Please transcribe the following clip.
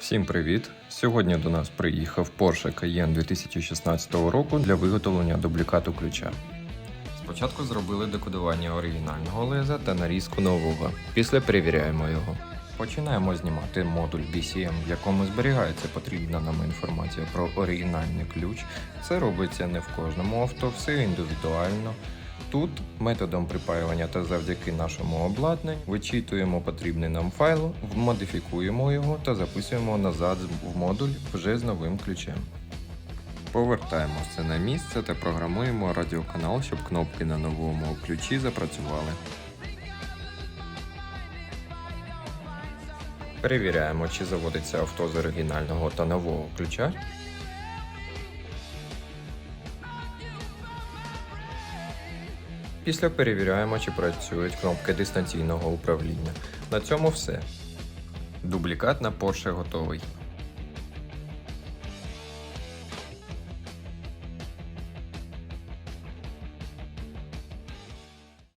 Всім привіт! Сьогодні до нас приїхав Porsche Cayenne 2016 року для виготовлення дублікату ключа. Спочатку зробили декодування оригінального леза та нарізку нового. Після перевіряємо його. Починаємо знімати модуль BCM, в якому зберігається потрібна нам інформація про оригінальний ключ. Це робиться не в кожному авто, все індивідуально. Тут методом припаювання та завдяки нашому обладнанню вичитуємо потрібний нам файл, модифікуємо його та записуємо назад в модуль вже з новим ключем. Повертаємо все на місце та програмуємо радіоканал, щоб кнопки на новому ключі запрацювали. Перевіряємо, чи заводиться авто з оригінального та нового ключа. Після перевіряємо, чи працюють кнопки дистанційного управління. На цьому все. Дублікат на Porsche готовий.